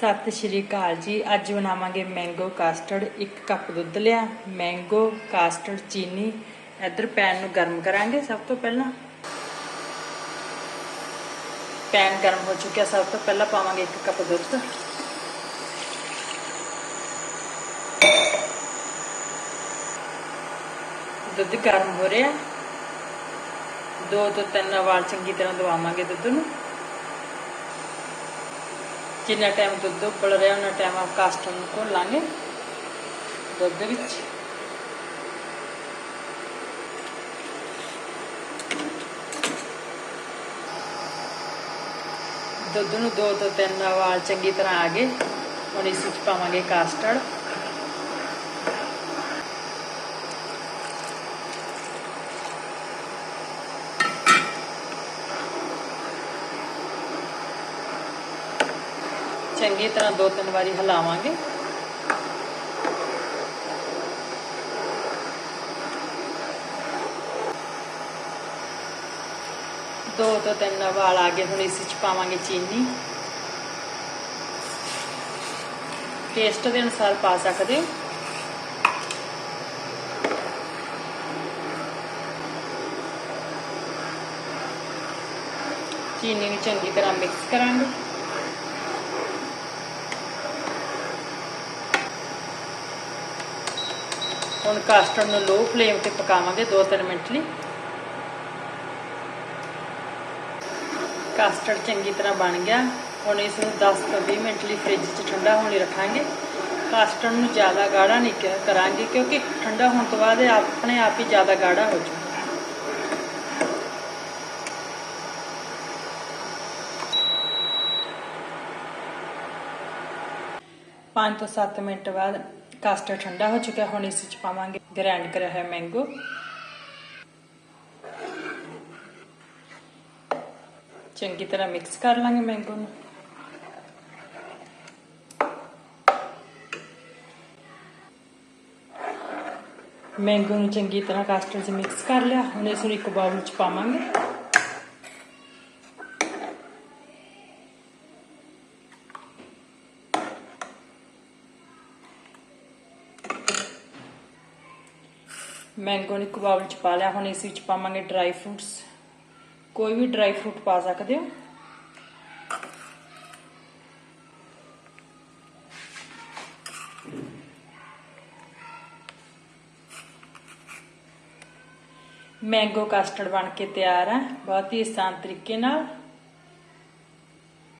ਸਤਿ ਸ਼੍ਰੀ ਅਕਾਲ ਜੀ। ਅੱਜ ਬਣਾਵਾਂਗੇ ਮੈਂਗੋ ਕਾਸਟਰਡ 1 ਕੱਪ ਦੁੱਧ ਲਿਆ। ਮੈਂਗੋ ਕਾਸਟਰਡ ਚੀਨੀ। ਇੱਧਰ ਪੈਨ ਨੂੰ ਗਰਮ ਕਰਾਂਗੇ ਸਭ ਤੋਂ ਪਹਿਲਾਂ। ਪੈਨ ਗਰਮ ਹੋ ਚੁੱਕਿਆ, ਸਭ ਤੋਂ ਪਹਿਲਾਂ ਪਾਵਾਂਗੇ 1 ਕੱਪ ਦੁੱਧ। ਦੁੱਧ ਗਰਮ ਹੋ ਰਿਹਾ। ਦੋ ਤੋਂ ਤਿੰਨ ਵਾਰ ਚੰਗੀ ਤਰ੍ਹਾਂ ਦਵਾਵਾਂਗੇ ਦੁੱਧ ਨੂੰ। ਜਿੰਨਾ ਟਾਈਮ ਦੁੱਧ ਉਬਲ ਰਿਹਾ ਉਹਨਾਂ ਟਾਈਮ ਆਪ ਕਾਸਟਰ ਨੂੰ ਘੋਲਾਂਗੇ ਦੁੱਧ ਵਿੱਚ। ਦੁੱਧ ਨੂੰ ਦੋ ਤੋਂ ਤਿੰਨ ਵਾਰ ਚੰਗੀ ਤਰ੍ਹਾਂ ਆ ਗਏ। ਹੁਣ ਇਸ ਵਿੱਚ ਪਾਵਾਂਗੇ ਕਾਸਟਰਡ ਚੰਗੀ ਤਰ੍ਹਾਂ ਦੋ ਤਿੰਨ ਵਾਰੀ ਹਿਲਾਵਾਂਗੇ। ਦੋ ਤੋਂ ਤਿੰਨ ਵਾਲ ਆ ਗਏ, ਹੁਣ ਇਸ ਵਿੱਚ ਪਾਵਾਂਗੇ ਚੀਨੀ। ਟੇਸਟ ਦੇ ਅਨੁਸਾਰ ਪਾ ਸਕਦੇ ਹੋ। ਚੀਨੀ ਨੂੰ ਚੰਗੀ ਤਰ੍ਹਾਂ ਮਿਕਸ ਕਰਾਂਗੇ। ਹੁਣ ਕਾਸਟਰਡ ਨੂੰ ਲੋ ਫਲੇਮ ਤੇ ਪਕਾਵਾਂਗੇ 2-3 ਮਿੰਟ ਲਈ। ਕਾਸਟਰਡ ਚੰਗੀ ਤਰ੍ਹਾਂ ਬਣ ਗਿਆ। ਹੁਣ ਇਸ ਨੂੰ 10 ਤੋਂ 20 ਮਿੰਟ ਲਈ ਫ੍ਰਿਜ 'ਚ ਠੰਡਾ ਹੋਣ ਲਈ ਰੱਖਾਂਗੇ। ਕਾਸਟਰਡ ਨੂੰ ਜ਼ਿਆਦਾ ਗਾੜਾ ਨਹੀਂ ਕਰਾਂਗੇ ਕਿਉਂਕਿ ਠੰਡਾ ਹੋਣ ਤੋਂ ਬਾਅਦ ਆਪਣੇ ਆਪ ਹੀ ਜ਼ਿਆਦਾ ਗਾੜਾ ਹੋ ਜਾਊਗਾ ਪੰਜ ਤੋਂ 7 ਮਿੰਟ ਬਾਅਦ ਕਾਸਟਰ ਠੰਡਾ ਹੋ ਚੁੱਕਿਆ, ਹੁਣ ਇਸ ਵਿੱਚ ਪਾਵਾਂਗੇ ਗ੍ਰਾਈਂਡ ਕਰਿਆ ਹੋਇਆ ਮੈਂਗੋ ਚੰਗੀ ਤਰ੍ਹਾਂ ਮਿਕਸ ਕਰ ਲਾਂਗੇ ਮੈਂਗੋ ਨੂੰ। ਮੈਂਗੋ ਨੂੰ ਚੰਗੀ ਤਰ੍ਹਾਂ ਕਾਸਟਰ 'ਚ ਮਿਕਸ ਕਰ ਲਿਆ। ਹੁਣ ਇਸ ਨੂੰ ਇੱਕ ਬਾਉਲ ਚ ਪਾਵਾਂਗੇ। ਮੈਂਗੋ ਨੂੰ ਇੱਕ ਚ ਪਾ ਲਿਆ। ਹੁਣ ਇਸ ਵਿੱਚ ਪਾਵਾਂਗੇ ਡਰਾਈ ਫਰੂਟਸ ਕੋਈ ਵੀ ਡਰਾਈ ਫਰੂਟ ਪਾ ਸਕਦੇ ਹੋ? ਮੈਂਗੋ ਕਸਟਰਡ ਬਣ ਕੇ ਤਿਆਰ ਹੈ ਬਹੁਤ ਹੀ ਆਸਾਨ ਤਰੀਕੇ ਨਾਲ।